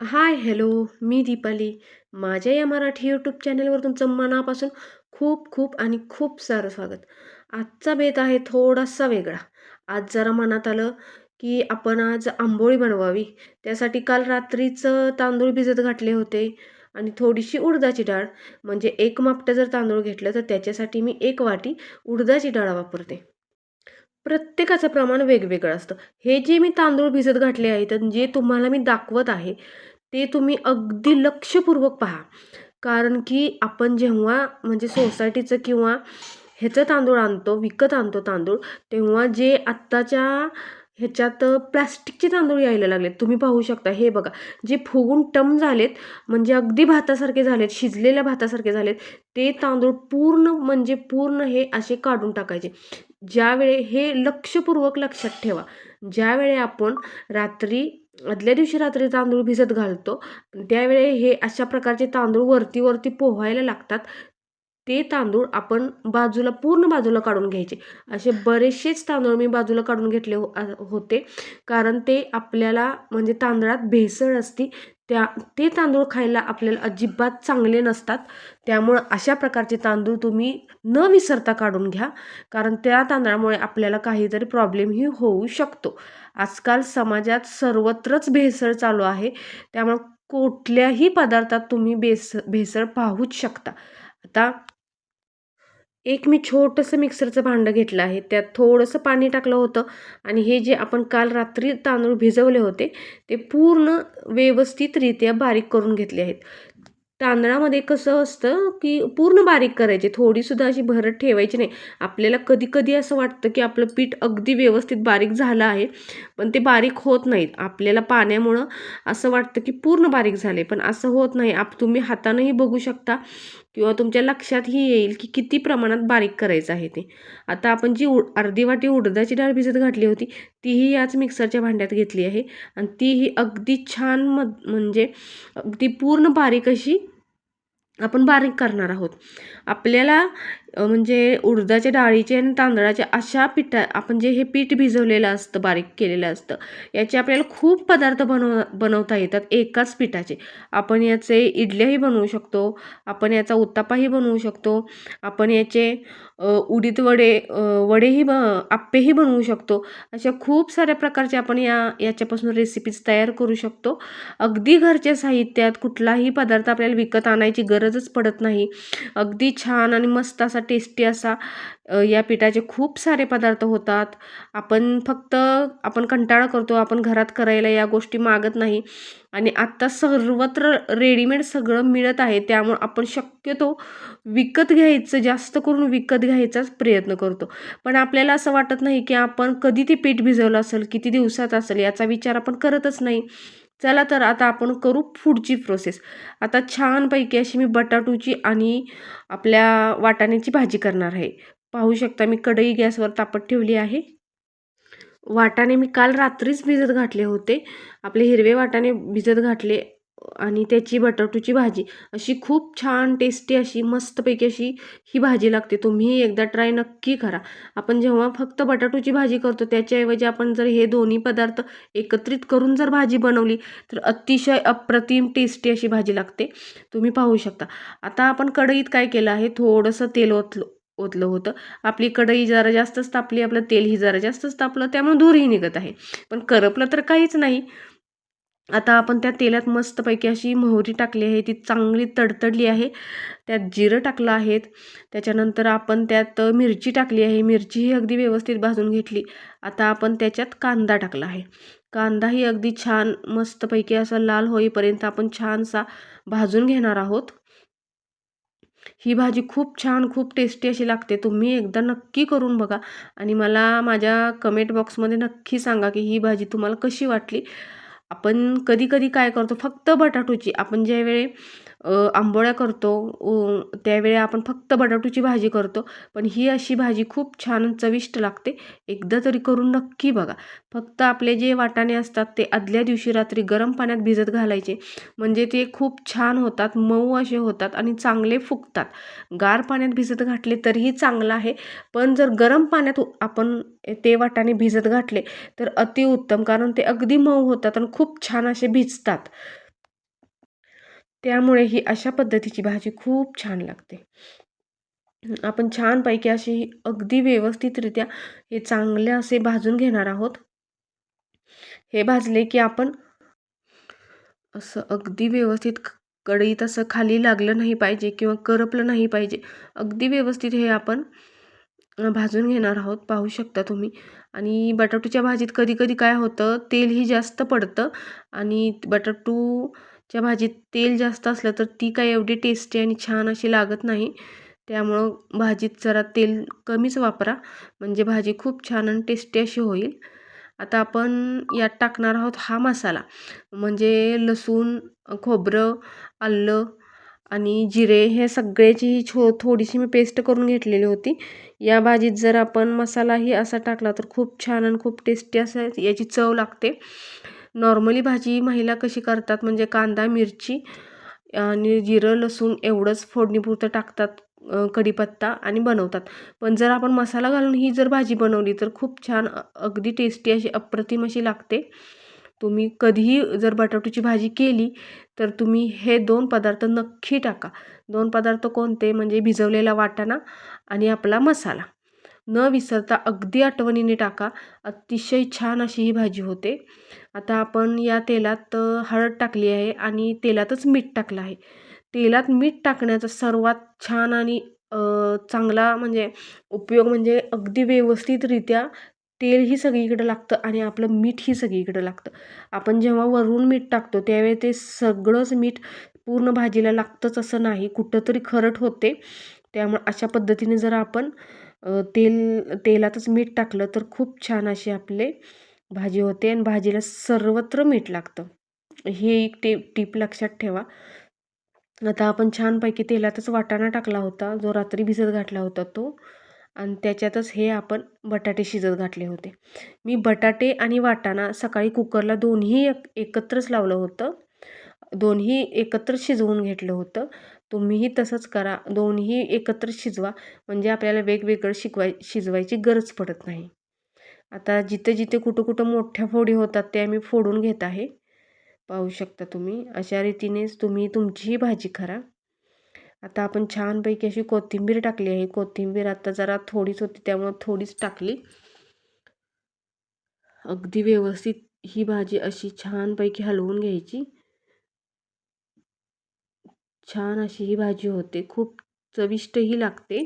Hi hello मी दीपाली. माझ्या या Marathi YouTube चॅनलवर तुमचं मनापासून खूप खूप आणि खूप सारं स्वागत. आजचा बेत आहे थोडासा वेगळा. आज जरा मनात आलं की आपण आज आंबोळी बनवावी. त्यासाठी काल रात्रीचं तांदूळ भिजत घातले होते आणि थोडीशी उडदाची डाळ म्हणजे एक मापटं जर तांदूळ घेतलं तर त्याच्यासाठी मी एक वाटी उडदाची डाळ वापरते. प्रत्येकाचं प्रमाण वेगवेगळं असतं. हे जे मी तांदूळ भिजत घातले आहेत जे तुम्हाला मी दाखवत आहे ते तुम्ही अगदी लक्षपूर्वक पहा. कारण की आपण जेव्हा म्हणजे सोसायटीचं किंवा ह्याचं तांदूळ आणतो विकत आणतो तांदूळ तेव्हा जे आत्ताच्या ह्याच्यात प्लॅस्टिकचे तांदूळ यायला लागलेत. तुम्ही पाहू शकता हे बघा जे फुगून टम झालेत म्हणजे अगदी भातासारखे झालेत शिजलेल्या भातासारखे झालेत ते तांदूळ पूर्ण म्हणजे पूर्ण हे असे काढून टाकायचे. ज्यावेळे हे लक्षपूर्वक लक्षात ठेवा. ज्यावेळी आपण रात्री आदल्या दिवशी रात्री तांदूळ भिजत घालतो त्यावेळे हे अशा प्रकारचे तांदूळ वरती वरती पोहायला लागतात. ते तांदूळ आपण बाजूला पूर्ण बाजूला काढून घ्यायचे. असे बरेचसेच तांदूळ मी बाजूला काढून घेतले हो होते. कारण ते आपल्याला म्हणजे तांदळात भेसळ असती त्या ते तांदूळ खायला आपल्याला अजिबात चांगले नसतात. त्यामुळं अशा प्रकारचे तांदूळ तुम्ही न विसरता काढून घ्या. कारण त्या तांदळामुळे आपल्याला काहीतरी प्रॉब्लेमही होऊ शकतो. आजकाल समाजात सर्वत्रच भेसळ चालू आहे. त्यामुळं कुठल्याही पदार्थात तुम्ही बेस भेसळ पाहूच शकता. आता एक मी छोटंसं मिक्सरचं भांडं घेतलं आहे. त्यात थोडंसं पाणी टाकलं होतं आणि हे जे आपण काल रात्री तांदूळ भिजवले होते ते पूर्ण व्यवस्थितरित्या बारीक करून घेतले आहेत. तांदळामध्ये कसं असतं की पूर्ण बारीक करायचे. थोडीसुद्धा अशी भरत ठेवायची नाही. आपल्याला कधी कधी असं वाटतं की आपलं पीठ अगदी व्यवस्थित बारीक झालं आहे पण ते बारीक होत नाहीत. आपल्याला पाण्यामुळं असं वाटतं की पूर्ण बारीक झाले पण असं होत नाही. आप तुम्ही हातानंही बघू शकता किंवा तुमच्या लक्षातही येईल की किती प्रमाणात बारीक करायचं आहे ते. आता आपण जी उ अर्धी वाटी उडदाची डाळ भिजत घातली होती तीही याच मिक्सरच्या भांड्यात घेतली आहे आणि तीही अगदी छान म म्हणजे अगदी पूर्ण बारीक अशी आपण बारीक करणार आहोत. आपल्याला म्हणजे उडदाच्या डाळीचे आणि तांदळाचे अशा पिठा आपण जे हे पीठ भिजवलेलं असतं बारीक केलेलं असतं याचे आपल्याला खूप पदार्थ बनव बनवता येतात एकाच पिठाचे. आपण याचे इडल्याही बनवू शकतो आपण याचा उत्तापाही बनवू शकतो आपण याचे उडीद वडे वडेही ब आप्पेही बनवू शकतो. अशा खूप साऱ्या प्रकारचे आपण या याच्यापासून रेसिपीज तयार करू शकतो. अगदी घरच्या साहित्यात कुठलाही पदार्थ आपल्याला विकत आणायची गरजच पडत नाही. अगदी छान आणि मस्त असा टेस्टी असा या पिठाचे खूप सारे पदार्थ होतात. आपण फक्त आपण कंटाळा करतो आपण घरात करायला या गोष्टी मागत नाही. आणि आत्ता सर्वत्र रेडीमेड सगळं मिळत आहे त्यामुळं आपण शक्यतो विकत घ्यायचं जास्त करून विकत घ्यायचाच प्रयत्न करतो. पण आपल्याला असं वाटत नाही की आपण कधी ते पीठ भिजवलं असेल किती दिवसात असेल याचा विचार आपण करतच नाही. चला तर आता आपण करू पुढची प्रोसेस आता छानपैकी अशी मी बटाटूची आणि आपल्या वाटाण्याची भाजी करणार आहे. पाहू शकता मी कढई गॅसवर तापत ठेवली आहे. वाटाणे मी काल रात्रीच भिजत घातले होते. आपले हिरवे वाटाणे भिजत घातले आणि त्याची बटाटूची भाजी. अशी खूप छान टेस्टी अशी मस्तपैकी अशी ही भाजी लागते. तुम्ही एकदा ट्राय नक्की करा. आपण जेव्हा फक्त बटाटूची भाजी करतो त्याच्याऐवजी आपण जर हे दोन्ही पदार्थ एकत्रित करून जर भाजी बनवली तर अतिशय अप्रतिम टेस्टी अशी भाजी लागते. तुम्ही पाहू शकता. आता आपण कढईत काय केलं आहे? थोडंसं तेल ओतलं ओतलं होतं. आपली कढई जरा जास्तच तापली आपलं तेलही जरा जास्तच तापलं त्यामुळे धूरही निघत आहे. पण करपलं तर काहीच नाही. आता आपण त्या तेलात मस्तपैकी अशी मोहरी टाकली आहे ती चांगली तडतडली आहे. त्यात जिरं टाकलं आहेत. त्याच्यानंतर आपण त्यात मिरची टाकली आहे. मिरचीही अगदी व्यवस्थित भाजून घेतली. आता आपण त्याच्यात कांदा टाकला आहे. कांदाही अगदी छान मस्तपैकी असा लाल होईपर्यंत आपण छानसा भाजून घेणार आहोत. ही भाजी खूप छान खूप टेस्टी अशी लागते. तुम्ही एकदा नक्की करून बघा. आणि मला माझ्या कमेंट बॉक्समध्ये नक्की सांगा की ही भाजी तुम्हाला कशी वाटली. आपण कधी कधी काय करतो फक्त बटाटोची. आपण ज्यावेळी आंबोळ्या करतो. त्यावेळी आपण फक्त बटाटूची भाजी करतो. पण ही अशी भाजी खूप छान चविष्ट लागते. एकदा तरी करून नक्की बघा. फक्त आपले जे वाटाणे असतात ते आदल्या दिवशी रात्री गरम पाण्यात भिजत घालायचे. म्हणजे ते खूप छान होतात मऊ असे होतात आणि चांगले फुगतात. गार पाण्यात भिजत घातले तरीही चांगलं आहे. पण जर गरम पाण्यात आपण ते वाटाणे भिजत घातले तर अतिउत्तम. कारण ते अगदी मऊ होतात आणि खूप छान असे भिजतात. त्यामुळे ही अशा पद्धतीची भाजी खूप छान लागते. आपण छानपैकी अशी अगदी व्यवस्थितरित्या हे चांगले असे भाजून घेणार आहोत. हे भाजले की आपण असं अगदी व्यवस्थित कढईत असं खाली लागलं नाही पाहिजे किंवा करपलं नाही पाहिजे. अगदी व्यवस्थित हे आपण भाजून घेणार आहोत पाहू शकता तुम्ही. आणि बटाटूच्या भाजीत कधी कधी काय होतं तेलही जास्त पडतं आणि च्या भाजीत तेल जास्त असलं तर ती काय एवढी टेस्टी आणि छान अशी लागत नाही. त्यामुळं भाजीत जरा तेल कमीच वापरा. म्हणजे भाजी खूप छान आणि टेस्टी अशी होईल. आता आपण यात टाकणार आहोत हा मसाला. म्हणजे लसूण खोबरं आलं आणि जिरे हे सगळ्याची छो थोडीशी मी पेस्ट करून घेतलेली होती. या भाजीत जर आपण मसालाही असा टाकला तर खूप छान आणि खूप टेस्टी असं याची चव लागते. नॉर्मली भाजी महिला कशी करतात? म्हणजे कांदा मिरची आणि जिरं लसूण एवढंच फोडणीपुरतं टाकतात कढीपत्ता आणि बनवतात. पण जर आपण मसाला घालून ही जर भाजी बनवली तर खूप छान अगदी टेस्टी अशी अप्रतिम अशी लागते. तुम्ही कधीही जर बटाटूची भाजी केली तर तुम्ही हे दोन पदार्थ नक्की टाका. दोन पदार्थ कोणते? म्हणजे भिजवलेला वाटाणा आणि आपला मसाला. न विसरता अगदी आठवणीने टाका. अतिशय छान अशी ही भाजी होते. आता आपण या तेलात हळद टाकली आहे आणि तेलातच मीठ टाकलं आहे. तेलात मीठ टाकण्याचा सर्वात छान आणि चांगला म्हणजे उपयोग म्हणजे अगदी व्यवस्थितरित्या तेलही सगळीकडं लागतं आणि आपलं मीठ ही सगळीकडं लागतं. आपण जेव्हा वरून मीठ टाकतो त्यावेळी ते सगळंच मीठ पूर्ण भाजीला लागतंच असं नाही कुठंतरी खरट होते. त्यामुळे अशा पद्धतीने जर आपण तेल तेलातच मीठ टाकलं तर खूप छान असे आपले भाजी होते आणि भाजीला सर्वत्र मीठ लागतं. हे एक टेप टीप लक्षात ठेवा. आता आपण छानपैकी तेलातच वाटाणा टाकला होता. जो रात्री भिजत घातला होता तो. आणि त्याच्यातच हे आपण बटाटे शिजत घातले होते. मी बटाटे आणि वाटाणा सकाळी कुकरला दोन्ही एक एकत्रच लावलं होतं. दोन्ही एकत्र शिजवून घेतलं होतं. तुम्हीही तसंच करा. दोन्ही एकत्र शिजवा. म्हणजे आपल्याला वेगवेगळं शिकवाय शिजवायची गरज पडत नाही. आता जिथे जिथे कुठं कुठं मोठ्या फोडी होतात ते आम्ही फोडून घेत आहे. पाहू शकता तुम्ही. अशा रीतीनेच तुम्ही तुमचीही भाजी करा आता आपण छानपैकी अशी कोथिंबीर टाकली आहे. कोथिंबीर आता जरा थोडीच होती त्यामुळं थोडीच टाकली. अगदी व्यवस्थित ही भाजी अशी छानपैकी हलवून घ्यायची. छान अशी ही भाजी होते. खूप चविष्टही लागते.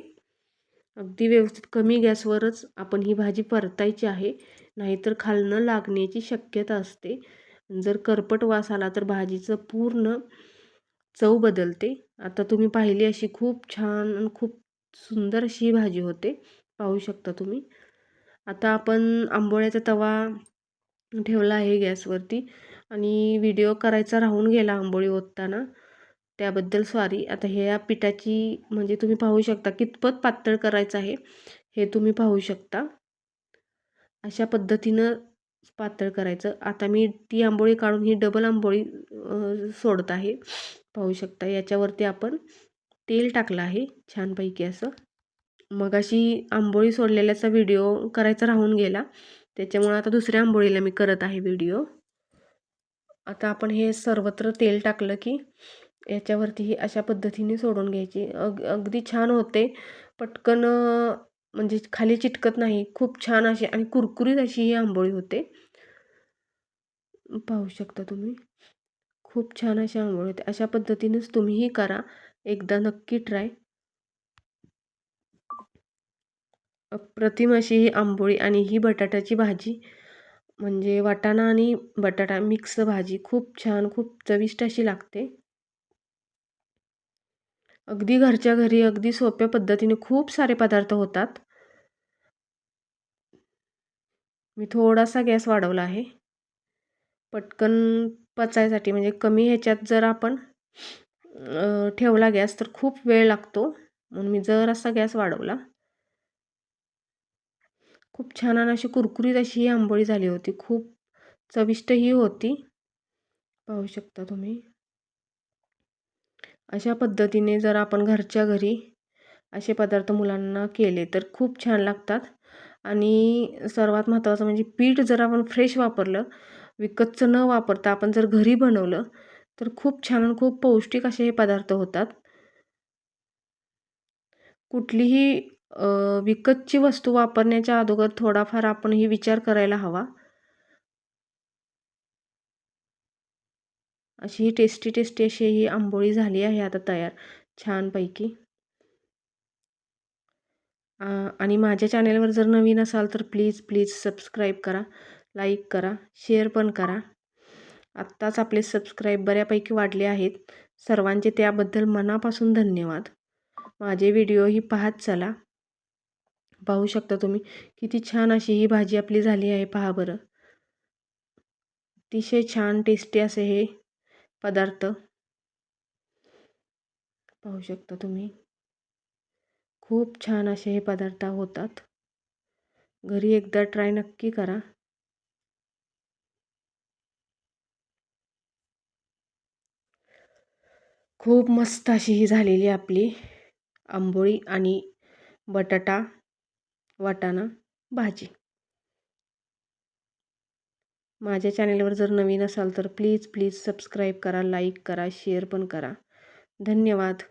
अगदी व्यवस्थित कमी गॅसवरच आपण ही भाजी परतायची आहे. नाहीतर खालनं लागण्याची शक्यता असते. जर करपट वास आला तर भाजीचं पूर्ण चव बदलते. आता तुम्ही पाहिली अशी खूप छान आणि खूप सुंदर अशी ही भाजी होते. पाहू शकता तुम्ही. आता आपण आंबोळ्याचा तवा ठेवला आहे गॅसवरती. आणि व्हिडिओ करायचा राहून गेला आंबोळी ओतताना. त्याबद्दल सॉरी आता ह्या पिठाची म्हणजे तुम्ही पाहू शकता कितपत पातळ करायचं आहे हे तुम्ही पाहू शकता. अशा पद्धतीनं पातळ करायचं. आता मी ती आंबोळी काढून ही डबल आंबोळी सोडत आहे. पाहू शकता. याच्यावरती आपण तेल टाकलं आहे छानपैकी असं. मग अशी आंबोळी सोडलेल्याचा व्हिडिओ करायचा राहून गेला. त्याच्यामुळं आता दुसऱ्या आंबोळीला मी करत आहे व्हिडिओ आता आपण हे सर्वत्र तेल टाकलं की याच्यावरती ही अशा पद्धतीने सोडून घ्यायची. अग अगदी छान होते. पटकन म्हणजे खाली चिटकत नाही. खूप छान अशी आणि कुरकुरीत अशी ही आंबोळी होते. पाहू शकता तुम्ही? खूप छान अशी आंबोळी होते अशा पद्धतीनेच तुम्हीही करा. एकदा नक्की ट्राय. अप्रतिम अशी ही आंबोळी आणि ही बटाट्याची भाजी. म्हणजे वाटाणा आणि बटाटा मिक्स भाजी. खूप छान खूप चविष्ट अशी लागते. अगदी घरच्या घरी अगदी सोप्या पद्धतीने खूप सारे पदार्थ होतात. मी थोडासा गॅस वाढवला आहे. पटकन पचायसाठी म्हणजे कमी ह्याच्यात जर आपण ठेवला गॅस तर खूप वेळ लागतो. म्हणून मी जरासा गॅस वाढवला. खूप छान आणि अशी कुरकुरीत अशी ही आंबोळी झाली होती. खूप चविष्टही होती. पाहू शकता तुम्ही. अशा पद्धतीने जर आपण घरच्या घरी असे पदार्थ मुलांना केले तर खूप छान लागतात. आणि सर्वात महत्त्वाचं म्हणजे पीठ जर आपण फ्रेश वापरलं विकतचं न वापरता आपण जर घरी बनवलं तर खूप छान आणि खूप पौष्टिक असे हे पदार्थ होतात. कुठलीही विकतची वस्तू वापरण्याच्या अगोदर थोडाफार आपण ही विचार करायला हवा. अशी ही टेस्टी टेस्टी अशी ही आंबोळी झाली आहे आता तयार. छानपैकी. आणि माझ्या चॅनेलवर जर नवीन असाल तर प्लीज प्लीज सबस्क्राईब करा लाईक करा शेअर पण करा. आत्ताच आपले सबस्क्राईब बऱ्यापैकी वाढले आहेत. सर्वांचे त्याबद्दल मनापासून धन्यवाद. माझे व्हिडिओही पाहत चला. पाहू शकता तुम्ही किती छान अशी ही भाजी आपली झाली आहे पहा बरं. अतिशय छान टेस्टी असे हे पदार्थ. पाहू शकता तुम्ही. खूप छान असे हे पदार्थ होतात. घरी एकदा ट्राय नक्की करा. खूप मस्त अशी ही झालेली आपली आंबोळी आणि बटाटा वाटाणा भाजी. माझ्या चॅनेलवर जर नवीन असाल तर प्लीज प्लीज सबस्क्राईब करा लाईक करा शेअर पण करा. धन्यवाद.